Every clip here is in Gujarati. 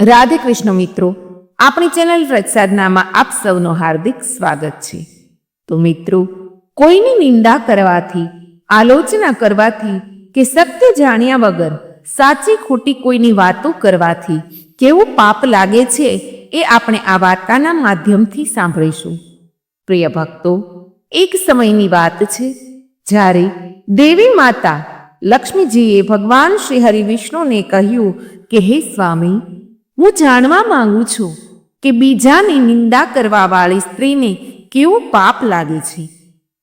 રાધે કૃષ્ણ મિત્રો, આપણી ચેનલ પ્રસાદનામાં આપ સૌનો હાર્દિક સ્વાગત છે. તો મિત્રો, કોઈની નિંદા કરવાથી, આલોચના કરવાથી કે સત્ય જાણ્યા વગર સાચી ખોટી કોઈની વાતો કરવાથી કેવું પાપ લાગે છે એ આપણે આ વાર્તાના માધ્યમથી સાંભળીશું. પ્રિય ભક્તો, એક સમયની વાત છે, જ્યારે દેવી માતા લક્ષ્મીજીએ ભગવાન શ્રી હરિ વિષ્ણુને કહ્યું કે, હે સ્વામી હું જાણવા માંગુ છું કે બીજાની નિંદા કરવાવાળી સ્ત્રીને કેવું પાપ લાગે છે?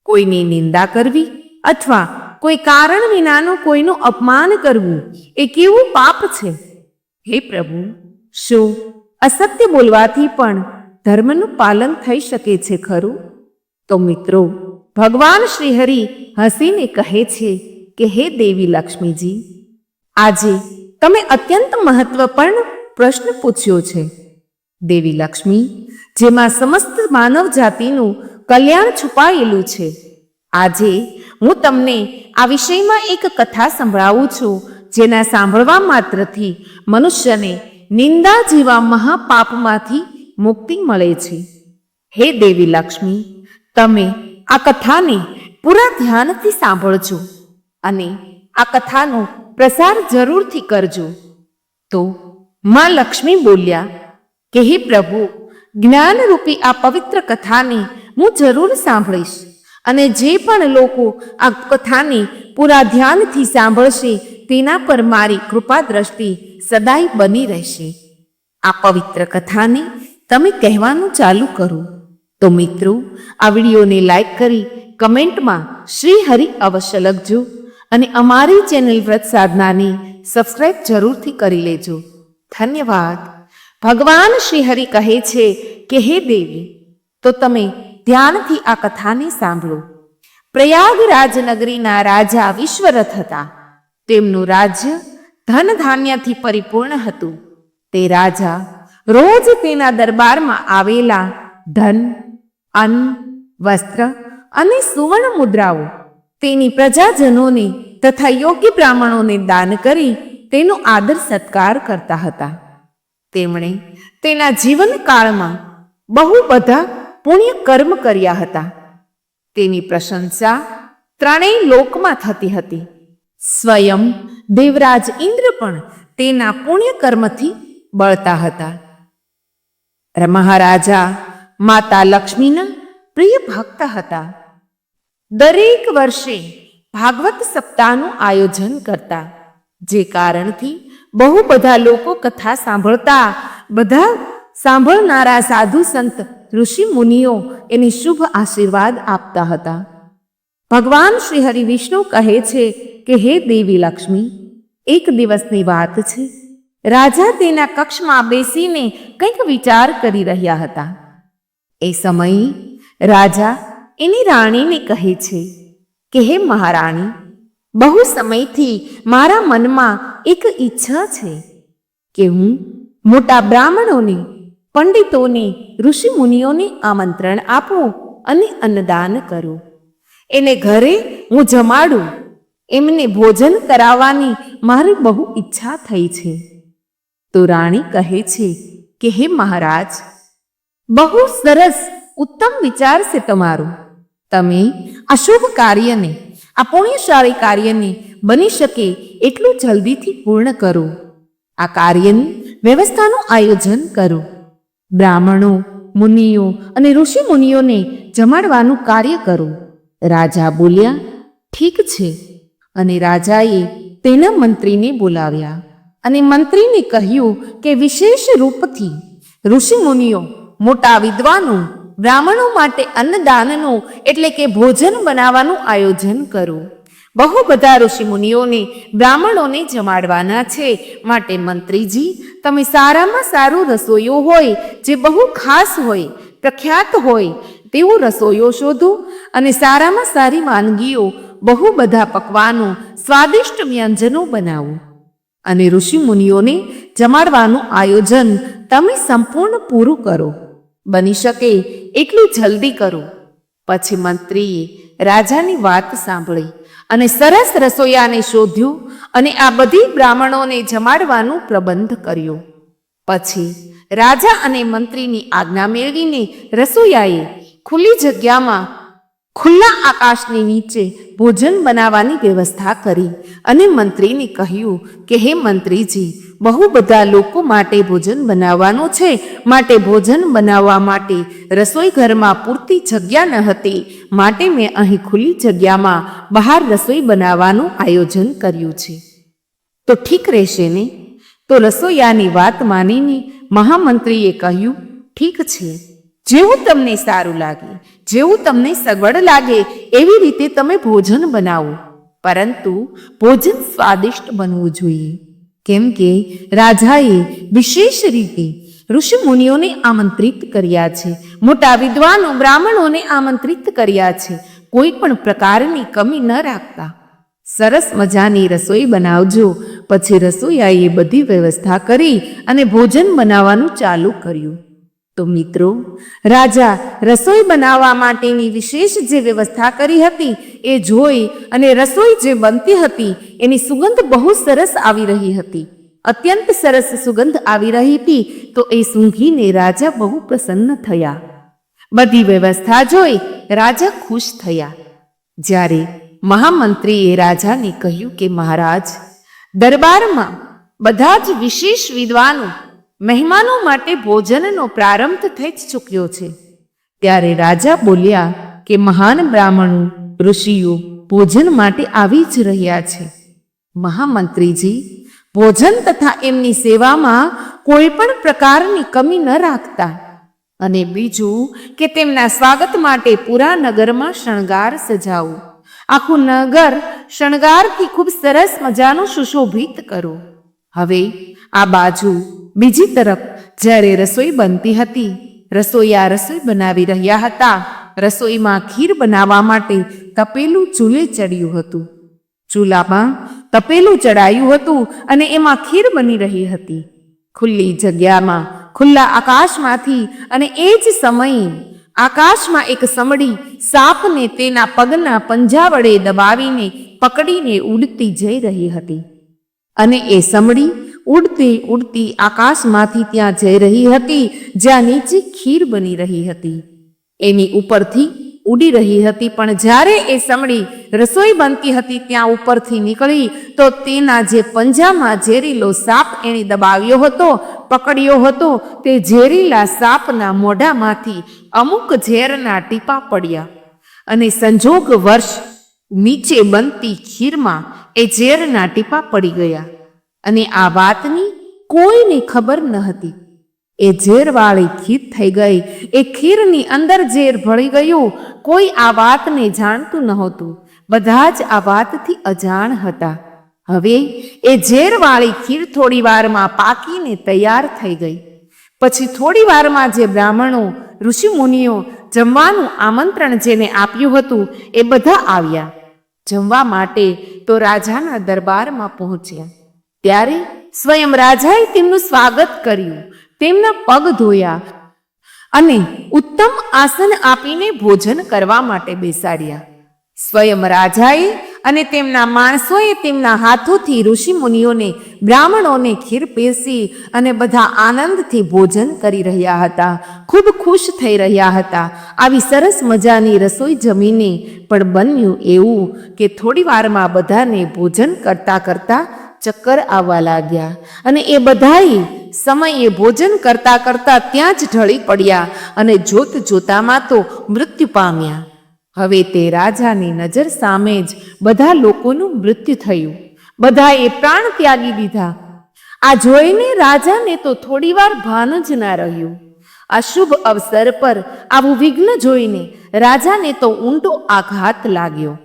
કોઈની નિંદા કરવી અથવા કોઈ કારણ વિનાનું કોઈનું અપમાન કરવું એ કેવું પાપ છે? હે પ્રભુ, શું અસત્ય બોલવાથી પણ ધર્મનું પાલન થઈ શકે છે ખરું? તો મિત્રો, ભગવાન શ્રીહરિ હસીને કહે છે કે, હે દેવી લક્ષ્મીજી, આજે તમે અત્યંત મહત્વપૂર્ણ પ્રશ્ન પૂછ્યો છે. દેવી લક્ષ્મી, જેમાં સમસ્ત માનવ જાતિનું કલ્યાણ છુપાયેલું છે. આજે હું તમને આ વિષયમાં એક કથા સંભળાવું છું, જેના સાંભળવા માત્રથી મનુષ્યને નિંદા જેવા મહાપાપમાંથી મુક્તિ મળે છે. હે દેવી લક્ષ્મી, તમે આ કથાને પૂરા ધ્યાનથી સાંભળજો અને આ કથાનો પ્રસાર જરૂરથી કરજો. તો માં લક્ષ્મી બોલ્યા, કે હે પ્રભુ, જ્ઞાનરૂપી આ પવિત્ર કથાને હું જરૂર સાંભળીશ અને જે પણ લોકો આ કથાને પૂરા ધ્યાનથી સાંભળશે તેના પર મારી કૃપા દ્રષ્ટિ સદાય બની રહેશે. આ પવિત્ર કથાને તમે કહેવાનું ચાલુ કરો. તો મિત્રો, આ વિડીયોને લાઈક કરી કમેન્ટમાં શ્રી હરિ અવશ્ય લખજો અને અમારી ચેનલ વ્રત સાધનાને સબસ્ક્રાઈબ જરૂરથી કરી લેજો. ધન્યવાદ. ભગવાન શ્રી હરિ કહે છે કે, હે દેવી, તો તમે ધ્યાનથી આ કથાને સાંભળો. પ્રયાગરાજ નગરીના રાજા વિશ્વરથ હતા. તેમનું રાજ્ય ધન ધાન્યથી પરિપૂર્ણ હતું. તે રાજા રોજ તેના દરબારમાં આવેલા ધન, અન્ન, વસ્ત્ર અને સુવર્ણ મુદ્રાઓ તેની પ્રજાજનોને તથા યોગ્ય બ્રાહ્મણોને દાન કરી તેનો આદર સત્કાર કરતા હતા. તેમણે તેના જીવનકાળમાં બહુ બધા પુણ્ય કર્મ કર્યા હતા. તેની પ્રશંસા ત્રણેય લોકમાં થતી હતી. સ્વયં દેવરાજ ઇન્દ્ર પણ તેના પુણ્ય કર્મથી બળતા હતા. મહારાજા માતા લક્ષ્મીના પ્રિય ભક્ત હતા. દરેક વર્ષે ભાગવત સપ્તાહનું આયોજન કરતા જે કારણથી બહુ બધા લોકો કથા સાંભળતા, બધા સાંભળનારા સાધુ સંત, ઋષિ મુનિઓ એને શુભ આશીર્વાદ આપતા હતા. ભગવાન શ્રી હરિ વિષ્ણુ કહે છે કે, હે દેવી લક્ષ્મી, એક દિવસની વાત છે. રાજા તેના કક્ષમાં બેસીને કંઈક વિચાર કરી રહ્યા હતા. એ સમયે રાજા એની રાણીને કહે છે કે, હે મહારાણી બહુ સમયથી મારા મનમાં એક ઈચ્છા છે કે હું મોટા બ્રાહ્મણોને, પંડિતોને, ઋષિમુનિઓને આમંત્રણ આપું અને અન્નદાન કરું. એને ઘરે હું જમાડું. એમને ભોજન કરાવવાની મારી બહુ ઈચ્છા થઈ છે. તો રાણી કહે છે કે, હે મહારાજ, બહુ સરસ, ઉત્તમ વિચાર છે તમારો. તમે અશુભ કાર્યને આ પુણ્યશાળી કાર્યને બની શકે એટલું જલ્દીથી પૂર્ણ કરો. આ કાર્યની વ્યવસ્થાનું આયોજન કરો. બ્રાહ્મણો, મુનિઓ અને ઋષિ મુનિઓને જમાડવાનું કાર્ય કરો. રાજા બોલ્યા, ઠીક છે. અને રાજાએ તેના મંત્રીને બોલાવ્યા અને મંત્રીને કહ્યું કે વિશેષ રૂપથી ઋષિ મુનિઓ મોટા વિદ્વાનો બ્રાહ્મણો માટે અન્નદાનનું, એટલે કે ભોજન બનાવવાનું આયોજન કરું. બહુ બધા ઋષિ મુનિઓને બ્રાહ્મણોને જમાડવાના છે. માટે મંત્રીજી, તમે સારામાં સારું રસોઈયો હોય, જે બહુ ખાસ હોય, પ્રખ્યાત હોય, તેવું રસોઈયો શોધો અને સારામાં સારી વાનગીઓ બહુ બધા પકવાનો, સ્વાદિષ્ટ વ્યંજનો બનાવો. અને ઋષિ મુનિઓને જમાડવાનું આયોજન તમે સંપૂર્ણ પૂરું કરો. બની શકે એટલું જલ્દી કરો. પછી મંત્રીએ રાજાની વાત સાંભળી અને સરસ રસોઈયાને શોધ્યું અને આ બધી બ્રાહ્મણોને જમાડવાનું પ્રબંધ કર્યો. પછી રાજા અને મંત્રીની આજ્ઞા મેળવીને રસોઈયાએ ખુલ્લી જગ્યામાં ખુલ્લા આકાશની નીચે ભોજન બનાવવાની વ્યવસ્થા કરી અને મંત્રીને કહ્યું કે, હે મંત્રીજી, બહુ બધા લોકો માટે ભોજન બનાવવાનું છે. માટે ભોજન બનાવવા માટે રસોઈ ઘરમાં પૂરતી જગ્યા ન હતી. માટે મેં અહીં ખુલ્લી જગ્યામાં બહાર રસોઈ બનાવવાનું આયોજન કર્યું છે. તો ઠીક રહેશે ને? તો રસોઈયાની વાત માનીને મહામંત્રીએ કહ્યું, ઠીક છે. જેવું તમને સારું લાગે જેવું તમને સગવડ લાગે એવી રીતે તમે ભોજન બનાવો. પરંતુ ભોજન સ્વાદિષ્ટ બનવું જોઈએ. કેમ કે રાજાએ વિશેષ રીતે ઋષિ મુનિઓને આમંત્રિત કર્યા છે. મોટા વિદ્વાનો બ્રાહ્મણોને આમંત્રિત કર્યા છે. કોઈ પણ પ્રકારની કમી ન રાખતા. સરસ મજાની રસોઈ બનાવજો. પછી રસોઈયાએ બધી વ્યવસ્થા કરી અને ભોજન બનાવવાનું ચાલુ કર્યું. તો મિત્રો, રાજા રસોઈ બનાવવા માટેની વિશેષ જે વ્યવસ્થા કરી હતી એ જોઈ અને રસોઈ જે બનતી હતી એની સુગંધ બહુ સરસ આવી રહી હતી. અત્યંત સરસ સુગંધ આવી રહી હતી તો એ સૂંઘીને રાજા બહુ પ્રસન્ન થયા. બધી વ્યવસ્થા જોઈ રાજા ખુશ થયા. જ્યારે મહામંત્રીએ રાજાને કહ્યું કે મહારાજ, દરબારમાં બધા જ વિશેષ વિદ્વાનો મહેમાનો માટે ભોજનનો પ્રારંભ થઈ જ ચૂક્યો છે. ત્યારે રાજા બોલ્યા કે મહાન બ્રાહ્મણો, ઋષિઓ ભોજન માટે આવી જ રહ્યા છે. મહામંત્રીજી, ભોજન તથા એમની સેવામાં કોઈ પણ પ્રકારની કમી ન રાખતા. અને બીજું કે તેમના સ્વાગત માટે પૂરા નગરમાં શણગાર સજાવો. આખું નગર શણગારથી ખૂબ સરસ મજાનું સુશોભિત કરો. હવે આ બાજુ બીજી તરફ, જ્યારે રસોઈ બનતી હતી રસોઈયા રસોઈ બનાવી રહ્યા હતા. રસોઈમાં ખીર બનાવવા માટે તપેલું ચૂલે ચડ્યું હતું. ચૂલામાં તપેલું ચડાયું હતું અને એમાં ખીર બની રહી હતી. ખુલ્લી જગ્યામાં, ખુલ્લા આકાશમાંથી અને એ જ સમયે આકાશમાં એક સમડી સાપને તેના પગના પંજા વડે દબાવીને પકડીને ઉડતી જઈ રહી હતી. અને એ સમડી ઉડતી ઉડતી આકાશમાંથી ત્યાં જઈ રહી હતી, જ્યાં નીચે ખીર બની રહી હતી. એની ઉપરથી ઉડી રહી હતી, પણ જ્યારે એ સમડી રસોઈ બનતી હતી, ત્યાં ઉપરથી નીકળી, તો તેના જે પંજામાં ઝેરીલો સાપ એણે દબાવ્યો હતો, પકડ્યો હતો, તે ઝેરીલા સાપના મોઢામાંથી અમુક ઝેરના ટીપા પડ્યા. અને સંજોગ વર્ષ નીચે બનતી ખીરમાં એ ઝેરના ટીપા પડી ગયા. અને આ વાતની કોઈને ખબર ન હતી. એ ઝેરવાળી ખીર થઈ ગઈ. એ ખીરની અંદર ઝેર ભળી ગયું. કોઈ આ વાતને જાણતું નહોતું. બધા જ આ વાતથી અજાણ હતા. હવે એ ઝેરવાળી ખીર થોડી વારમાં પાકીને તૈયાર થઈ ગઈ. પછી થોડી વારમાં જે બ્રાહ્મણો, ઋષિમુનિઓ જમવાનું આમંત્રણ જેને આપ્યું હતું, એ બધા આવ્યા. જમવા માટે તો રાજાના દરબારમાં પહોંચ્યા. ત્યારે સ્વયં રાજાએ તેમનું સ્વાગત કર્યું. તેમના પગ ધોયા અને ઉત્તમ આસન આપીને ભોજન કરવા માટે બેસાડ્યા. સ્વયં રાજાએ અને તેમના માણસોએ તેમના હાથોથી ઋષિ મુનિઓને બ્રાહ્મણોને ખીર પીરસી અને બધા આનંદથી ભોજન કરી રહ્યા હતા. ખૂબ ખુશ થઈ રહ્યા હતા. આવી સરસ મજાની રસોઈ જમીને પણ બન્યું એવું કે થોડી વારમાં બધાને ભોજન કરતા કરતા ચક્કર આવવા લાગ્યા અને એ બધાએ સમયે ભોજન કરતા કરતા ત્યાં જ ઢળી પડ્યા અને જોત જોતામાં તો મૃત્યુ પામ્યા. હવે તે રાજાની નજર સામે જ બધા લોકોનું મૃત્યુ થયું. બધાએ પ્રાણ ત્યાગી દીધા. આ જોઈને રાજાને તો થોડીવાર ભાન જ ના રહ્યું. આ શુભ અવસર પર આવું વિઘ્ન જોઈને રાજાને તો ઊંડો આઘાત લાગ્યો.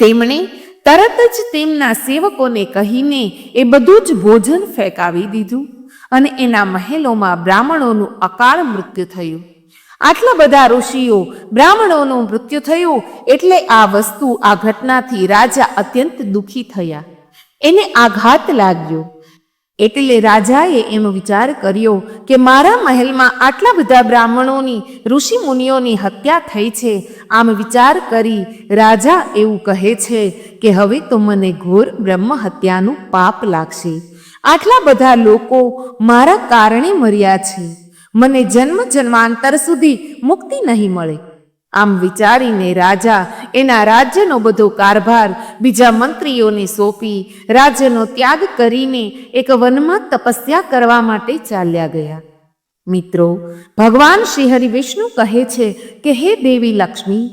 તેમણે તરત જ તેમના સેવકોને કહીને એ બધું જ ભોજન ફેંકાવી દીધું અને એના મહેલોમાં બ્રાહ્મણોનું અકાળ મૃત્યુ થયું. આટલા બધા ઋષિઓ બ્રાહ્મણોનું મૃત્યુ થયું એટલે આ વસ્તુ આ ઘટનાથી રાજા અત્યંત દુઃખી થયા. એને આઘાત લાગ્યો. એટલે રાજાએ એમ વિચાર કર્યો કે મારા મહેલમાં આટલા બધા બ્રાહ્મણોની ઋષિ મુનિઓની હત્યા થઈ છે. આમ વિચાર કરી રાજા એવું કહે છે કે હવે તો મને ઘોર બ્રહ્મ હત્યાનું પાપ લાગશે. આટલા બધા લોકો મારા કારણે મર્યા છે. મને જન્મ જન્માંતર સુધી મુક્તિ નહીં મળે. આમ વિચારીને રાજા એના રાજ્યનો બધો કારભાર બીજા મંત્રીઓને સોંપી, રાજ્યનો ત્યાગ કરીને એક વનમાં તપસ્યા કરવા માટે ચાલ્યા ગયા. મિત્રો, ભગવાન શ્રી હરિ વિષ્ણુ કહે છે કે, હે દેવી લક્ષ્મી,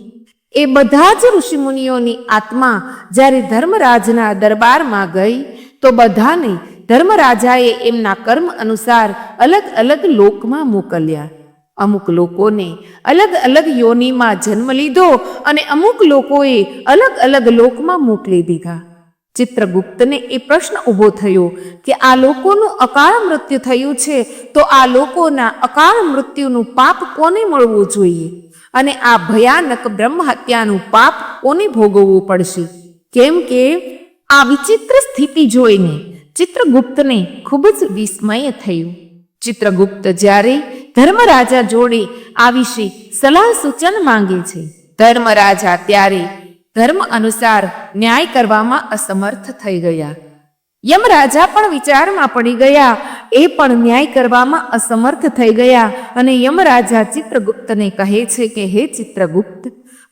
એ બધા જ ઋષિમુનિઓની આત્મા જ્યારે ધર્મરાજના દરબારમાં ગઈ, તો બધાને ધર્મરાજાએ એમના કર્મ અનુસાર અલગ અલગ લોકમાં મોકલ્યા. અમુક લોકોને અલગ અલગ યોનિમાં જન્મ લીધો અને અમુક લોકોએ અલગ અલગ લોકમાં મોકલી દીધા. ચિત્રગુપ્તને એ પ્રશ્ન ઊભો થયો કે આ લોકોનું અકાળ મૃત્યુ થયું છે તો આ લોકોના અકાળ મૃત્યુનું પાપ કોને મળવું જોઈએ? અને આ ભયાનક બ્રહ્મ હત્યાનું પાપ કોને ભોગવવું પડશે? કેમ કે આ વિચિત્ર સ્થિતિ જોઈને ચિત્રગુપ્તને ખૂબ જ વિસ્મય થયું. ચિત્રગુપ્ત જ્યારે ધર્મરાજા જોડે આ વિશે સલાહ સૂચન માંગે છે. ધર્મરાજા ત્યારે ધર્મ અનુસાર ન્યાય કરવામાં અસમર્થ થઈ ગયા. યમરાજા પણ વિચારમાં પડી ગયા, એ પણ ન્યાય કરવામાં અસમર્થ થઈ ગયા અને યમરાજા ચિત્રગુપ્તને કહે છે કે, હે ચિત્રગુપ્ત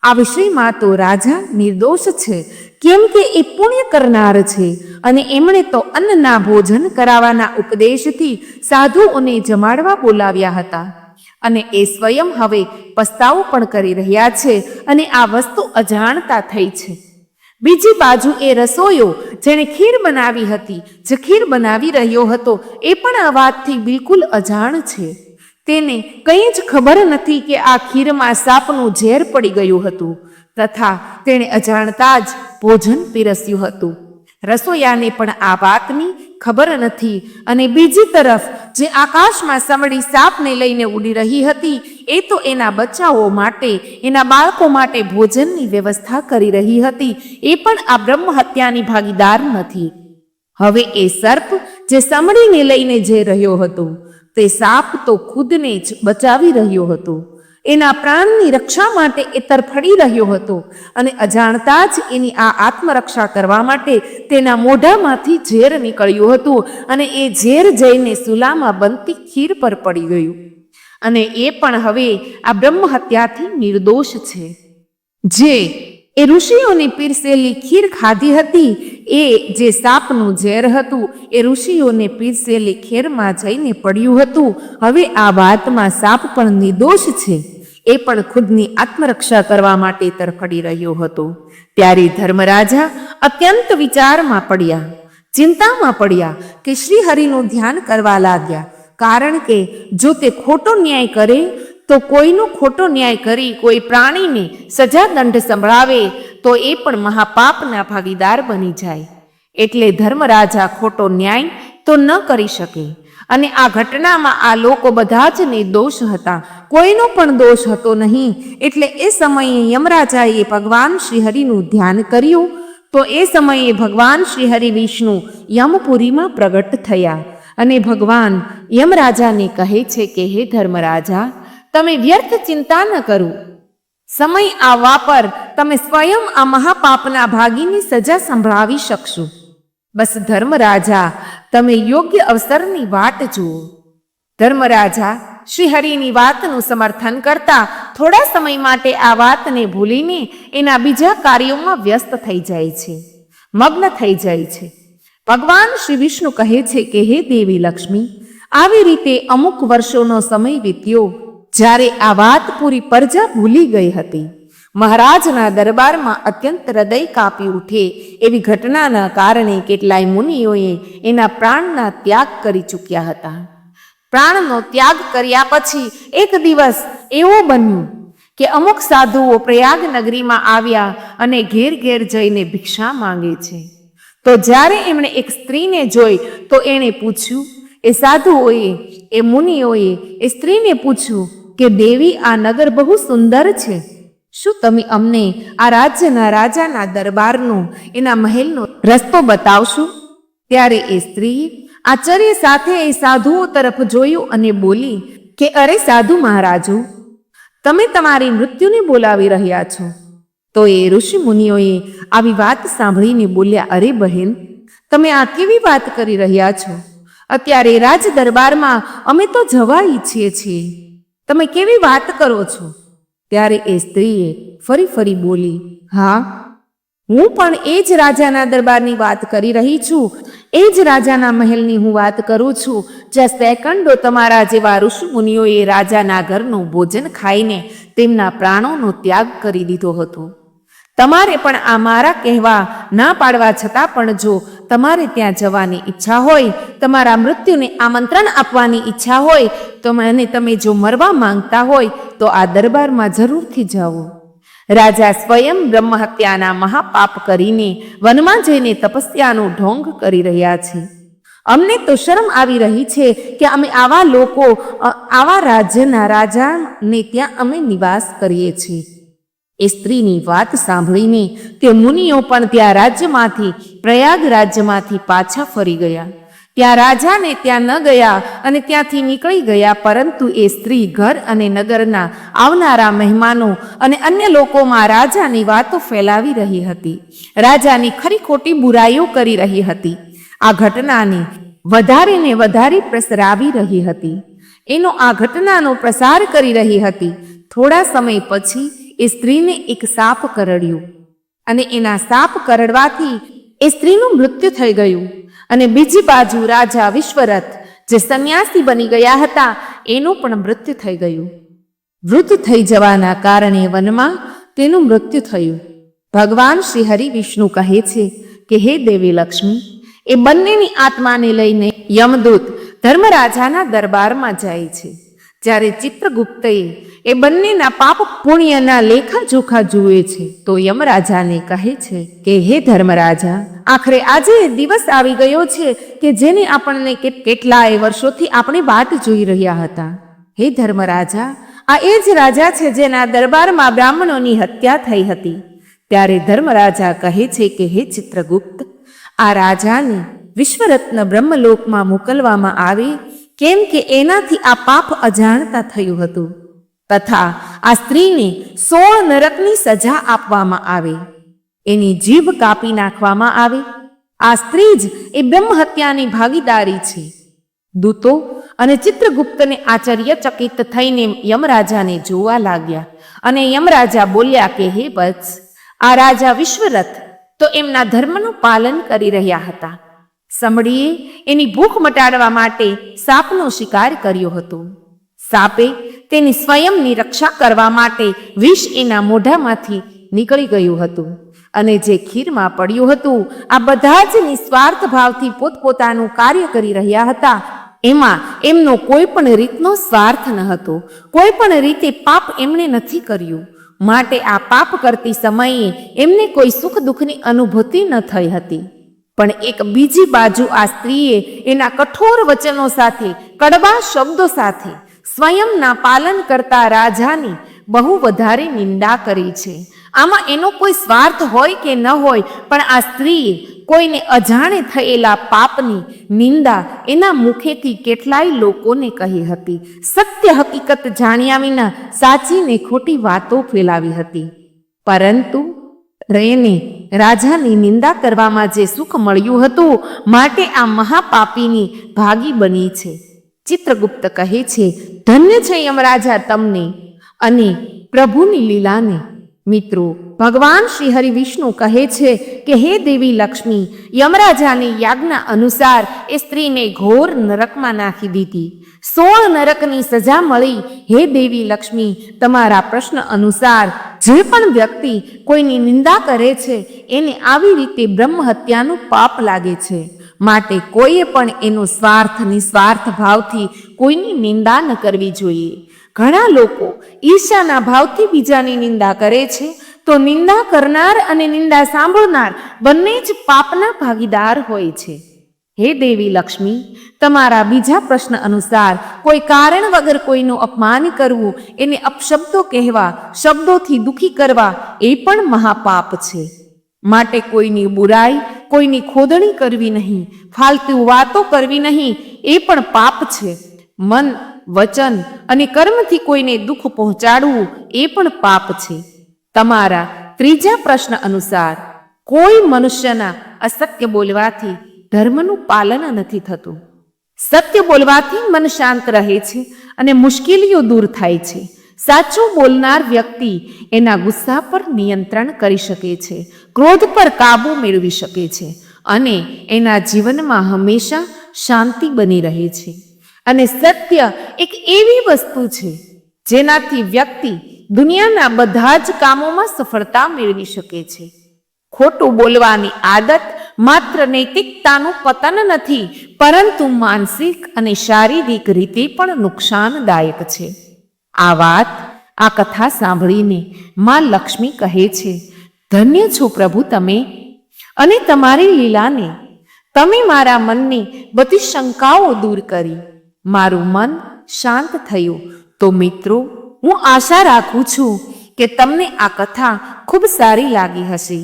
આ વિષયમાં તો રાજા નિર્દોષ છે. કેમ કે એ પુણ્ય કરનાર છે અને એમણે તો અન્નના ભોજન કરાવવાના ઉપદેશથી સાધુઓને જમાડવા બોલાવ્યા હતા. અને એ સ્વયં હવે પસ્તાવો પણ કરી રહ્યા છે અને આ વસ્તુ અજાણતા થઈ છે. બીજી બાજુ એ રસોયો જેણે ખીર બનાવી હતી, જે ખીર બનાવી રહ્યો હતો, એ પણ આ વાતથી બિલકુલ અજાણ છે. તેને કંઈ જ ખબર નથી કે આ ખીરમાં સાપનું ઝેર પડી ગયું હતું. તથા તેણે અજાણતા જ ભોજન પીરસ્યું હતું. રસોયાને પણ આ વાતની ખબર નથી અને બીજી તરફ જે આકાશમાં સમડી સાપને લઈને ઉડી રહી હતી, એ તો એના બચ્ચાઓ માટે, એના બાળકો માટે ભોજનની વ્યવસ્થા કરી રહી હતી. એ પણ આ બ્રહ્મ હત્યાની ભાગીદાર નથી. હવે એ સર્પ જે સમડીને લઈને જઈ રહ્યો હતો, તે સાપ તો ખુદને જ બચાવી રહ્યો હતો. એના પ્રાણની રક્ષા માટે એ તરફડી રહ્યો હતો અને અજાણતા જ એની આ આત્મરક્ષા કરવા માટે તેના મોઢામાંથી ઝેર નીકળ્યું હતું અને એ ઝેર જઈને સુલામાં બનતી ખીર પર પડી ગયું. અને એ પણ હવે આ બ્રહ્મ હત્યાથી નિર્દોષ છે. જે એ ઋષિઓને પીરસેલી ખીર ખાધી હતી. એ જે સાપનું ઝેર હતું, એ ઋષિઓને પીરસેલી ખીરમાં જઈને પડ્યું હતું. હવે આ વાતમાં સાપ પણ નિર્દોષ છે. એ પણ ખુદની આત્મરક્ષા કરવા માટે તરફડી રહ્યો હતો. ત્યારે ધર્મરાજા અત્યંત વિચારમાં પડ્યા. ચિંતામાં પડ્યા કે શ્રીહરિનું ધ્યાન કરવા લાગ્યા. કારણ કે જો તે ખોટો ન્યાય કરે તો કોઈનો ખોટો ન્યાય કરી કોઈ પ્રાણીને સજા દંડ સંભળાવે, તો એ પણ મહાપાપના ભાગીદાર બની જાય. એટલે ધર્મરાજા ખોટો ન્યાય તો ન કરી શકે. અને આ ઘટનામાં આ લોકો બધા જ નિર્દોષ હતા. કોઈનો પણ દોષ હતો નહીં. એટલે એ સમયે યમરાજાએ ભગવાન શ્રીહરિનું ધ્યાન કર્યું. તો એ સમયે ભગવાન શ્રીહરિ વિષ્ણુ યમપુરીમાં પ્રગટ થયા. અને ભગવાન યમરાજાને કહે છે કે, હે ધર્મરાજા તમે વ્યર્થ ચિંતા ન કરો. સમય આવવા પર તમે સ્વયં આ મહાપાપના ભાગીની સજા સંભળાવી શકશો. બસ ધર્મરાજા, તમે યોગ્ય અવસરની વાટ જુઓ. ધર્મરાજા શ્રી હરિની વાતનું સમર્થન કરતા થોડા સમય માટે આ વાતને ભૂલીને એના બીજા કાર્યોમાં વ્યસ્ત થઈ જાય છે. મગ્ન થઈ જાય છે. ભગવાન શ્રી વિષ્ણુ કહે છે કે, હે દેવી લક્ષ્મી, આવી રીતે અમુક વર્ષોનો સમય વીત્યો જ્યારે આ વાત પૂરી પરજા ભૂલી ગઈ હતી. મહારાજના દરબારમાં અત્યંત હૃદય કાપી ઉઠે એવી ઘટનાના કારણે કેટલાય મુનિઓએ એના પ્રાણના ત્યાગ કરી ચૂક્યા હતા. પ્રાણનો ત્યાગ કર્યા પછી એક દિવસ એવો બન્યું કે અમુક સાધુઓ પ્રયાગ નગરીમાં આવ્યા અને ઘેર ઘેર જઈને ભિક્ષા માંગે છે. તો જ્યારે એમણે એક સ્ત્રીને જોઈ તો એણે પૂછ્યું, એ સાધુઓએ, એ મુનિઓએ એ સ્ત્રીને પૂછ્યું કે દેવી આ નગર બહુ સુંદર છે. શું તમે અમને આ રાજ્યના રાજાના દરબારનો, એના મહેલનો રસ્તો બતાવશો? ત્યારે એ સ્ત્રીએ આચાર્ય સાથે એ સાધુઓ તરફ જોયું અને બોલી કે, અરે સાધુ મહારાજો, તમે તમારી મૃત્યુને બોલાવી રહ્યા છો. તો એ ઋષિ મુનિઓએ આવી વાત સાંભળીને બોલ્યા, અરે બહેન, તમે આ કેવી વાત કરી રહ્યા છો? અત્યારે રાજ દરબારમાં અમે તો જવા ઈચ્છીએ છીએ. તમે કેવી વાત કરો છો? ત્યારે એ સ્ત્રીએ ફરી ફરી બોલી, હા, હું પણ એ જ રાજાના દરબારની વાત કરી રહી છું. એ જ રાજાના મહેલની હું વાત કરું છું. જ્યાં સેકન્ડો તમારા જેવા ઋષિ મુનિઓએ રાજાના ઘરનું ભોજન ખાઈને તેમના પ્રાણોનો ત્યાગ કરી દીધો હતો. તમારે પણ આ મારા કહેવા ના પાડવા છતાં પણ જો તમારે ત્યાં જવાની ઈચ્છા હોય, તમારા મૃત્યુને આમંત્રણ આપવાની ઈચ્છા હોય, તો મને તમે જો મરવા માંગતા હોય, તો આ દરબારમાં જરૂરથી જાઓ. રાજા સ્વયં બ્રહ્મહત્યાના મહાપાપ કરીને વનમાં જઈને તપસ્યાનો ઢોંગ કરી રહ્યા છે. અમને તો શરમ આવી રહી છે કે અમે આવા લોકો આવા રાજ્યના રાજાને ત્યાં અમે નિવાસ કરીએ છીએ. એ સ્ત્રીની વાત સાંભળીને તે મુનિઓ પણ ત્યાં રાજ્યમાંથી, પ્રયાગ રાજ્યમાંથી પાછા ફરી ગયા. ત્યાં રાજાને ત્યાં ન ગયા અને ત્યાંથી નીકળી ગયા, પરંતુ એ સ્ત્રી ઘર અને નગરના આવનારા મહેમાનો અને અન્ય લોકોમાં રાજાની વાતો ફેલાવી રહી હતી. રાજાની ખરી ખોટી બુરાઈઓ કરી રહી હતી. આ ઘટનાને વધારે ને વધારે પ્રસરાવી રહી હતી. એનો આ ઘટનાનો પ્રસાર કરી રહી હતી. થોડા સમય પછી એ સ્ત્રીને એક સાપ કરડ્યું. અને એના સાપ કરડવાથી એ સ્ત્રીનું મૃત્યુ થઈ ગયું. અને બીજી બાજુ રાજા વિશ્વરથ જે સંન્યાસી બની ગયા હતા, એનું પણ મૃત્યુ થઈ ગયું. વૃદ્ધ થઈ જવાના કારણે વનમાં તેનું મૃત્યુ થયું. ભગવાન શ્રી હરિ વિષ્ણુ કહે છે કે, હે દેવી લક્ષ્મી, એ બંનેની આત્માને લઈને યમદૂત ધર્મરાજાના દરબારમાં જાય છે. જ્યારે ચિત્રગુપ્તએ એ બંનેના પાપ પુણ્યના લેખા જોખા જુએ છે, તો યમરાજાને કહે છે કે, હે ધર્મરાજા, આખરે આજે દિવસ આવી ગયો છે કે જેને આપણને કેટલાય વર્ષોથી આપણે વાટ જોઈ રહ્યા હતા. હે ધર્મરાજા, આ એ જ રાજા છે જેના દરબારમાં બ્રાહ્મણોની હત્યા થઈ હતી. ત્યારે ધર્મરાજા કહે છે કે, હે ચિત્રગુપ્ત, આ રાજાને વિશ્વરત્ન બ્રહ્મલોકમાં મોકલવામાં આવે કેમ કે એનાથી આ પાપ અજાણતા થયું હતું. તથા આ સ્ત્રીને સોળ નરકની સજા આપવામાં આવે. એની જીભ કાપી નાખવામાં આવે. આ સ્ત્રી જ એ બ્રહ્મ હત્યાની ભાગીદારી છે. દૂતો અને ચિત્રગુપ્તને આશ્ચર્યચકિત થઈને યમરાજાને જોવા લાગ્યા અને યમરાજા બોલ્યા કે, હે વત્સ આ રાજા વિશ્વરથ તો એમના ધર્મનું પાલન કરી રહ્યા હતા. સમડીએ એની ભૂખ મટાડવા માટે સાપનો શિકાર કર્યો હતો. સાપે તેની સ્વયંની રક્ષા કરવા માટે વિષ એના મોઢામાંથી નીકળી ગયું હતું અને જે ખીરમાં પડ્યું હતું, આ બધા જ નિસ્વાર્થ ભાવથી પોતપોતાનું કાર્ય કરી રહ્યા હતા. એમાં એમનો કોઈ પણ રીતનો સ્વાર્થ ન હતો. કોઈ પણ રીતે પાપ એમણે નથી કર્યું. માટે આ પાપ કરતી સમયે એમને કોઈ સુખ દુઃખની અનુભૂતિ ન થઈ હતી. પણ એક બીજી બાજુ આ સ્ત્રીએ એના કઠોર વચનો સાથે, કડવા શબ્દો સાથે સ્વયંના પાલન કરતા રાજાની બહુ વધારે નિંદા કરી છે. આમાં એનો કોઈ સ્વાર્થ હોય કે ન હોય, પણ આ સ્ત્રીએ કોઈને અજાણે થયેલા પાપની નિંદા એના મુખેથી કેટલાય લોકોને કહી હતી. સત્ય હકીકત જાણ્યા વિના સાચી ને ખોટી વાતો ફેલાવી હતી. પરંતુ રેને રાજાની નિંદા કરવામાં જે સુખ મળ્યું હતું, માટે આ મહાપાપીની ભાગી બની છે. ચિત્રગુપ્ત કહે છે, ધન્ય છે યમરાજા તમને અને પ્રભુની લીલાને. મિત્રો, ભગવાન શ્રી હરિ વિષ્ણુ કહે છે કે, હે દેવી લક્ષ્મી, યમરાજાની યાજ્ઞા અનુસાર એ સ્ત્રીને ઘોર નરકમાં નાખી દીધી. સોળ નરકની સજા મળી. હે દેવી લક્ષ્મી, તમારા પ્રશ્ન અનુસાર જે પણ વ્યક્તિ કોઈની નિંદા કરે છે, એને આવી રીતે બ્રહ્મ હત્યાનું પાપ લાગે છે. માટે કોઈએ પણ એનો સ્વાર્થ, નિસ્વાર્થ ભાવથી કોઈની નિંદા ન કરવી જોઈએ. ઘણા લોકો ઈર્ષાના ભાવથી બીજાની નિંદા કરે છે, તો નિંદા કરનાર અને નિંદા સાંભળનાર બંને જ પાપના ભાગીદાર હોય છે. હે દેવી લક્ષ્મી, તમારા બીજા પ્રશ્ન અનુસાર કોઈ કારણ વગર કોઈનું અપમાન કરવું, એને અપશબ્દો કહેવા, શબ્દોથી દુખી કરવા એ પણ મહાપાપ છે. માટે કોઈની બુરાઈ, કોઈની ખોદણી કરવી નહીં, ફાલતુ વાતો કરવી નહીં, એ પણ પાપ છે. મન, વચન અને કર્મથી કોઈને દુઃખ પહોંચાડવું એ પણ પાપ છે. તમારા ત્રીજા પ્રશ્ન અનુસાર કોઈ મનુષ્યના અસત્ય બોલવાથી ધર્મનું પાલન નથી થતું. સત્ય બોલવાથી મન શાંત રહે છે અને મુશ્કેલીઓ દૂર થાય છે. સાચું બોલનાર વ્યક્તિ એના ગુસ્સા પર નિયંત્રણ કરી શકે છે, ક્રોધ પર કાબુ મેળવી શકે છે અને એના જીવનમાં હંમેશા શાંતિ બની રહે છે. અને સત્ય એક એવી વસ્તુ છે, જેનાથી વ્યક્તિ દુનિયાના બધા જ કામોમાં સફળતા મેળવી શકે છે. ખોટું બોલવાની આદત માત્ર નૈતિકતાનું પતન નથી, પરંતુ માનસિક અને શારીરિક રીતે પણ નુકસાનદાયક છે. આ વાત, આ કથા સાંભળીને માં લક્ષ્મી કહે છે, ધન્ય છો પ્રભુ તમે, અને તમારી લીલાને, તમે મારા મનની બધી શંકાઓ દૂર કરી. મારું મન શાંત થયું. તો મિત્રો, હું આશા રાખું છું કે તમને આ કથા ખૂબ સારી લાગી હશે.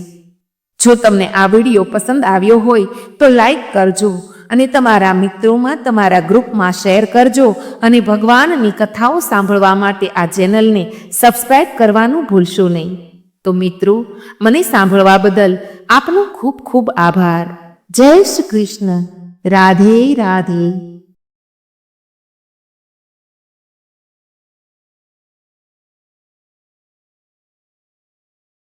જો તમને આ વીડિયો પસંદ આવ્યો હોય, તો લાઈક કરજો અને તમારા મિત્રોમાં તમારા ગ્રુપમાં શેર કરજો અને ભગવાનની કથાઓ સાંભળવા માટે આ ચેનલને સબસ્ક્રાઈબ કરવાનું ભૂલશો નહીં. તો મિત્રો, મને સાંભળવા બદલ આપનો ખૂબ ખૂબ આભાર. જય શ્રી કૃષ્ણ. રાધે રાધે.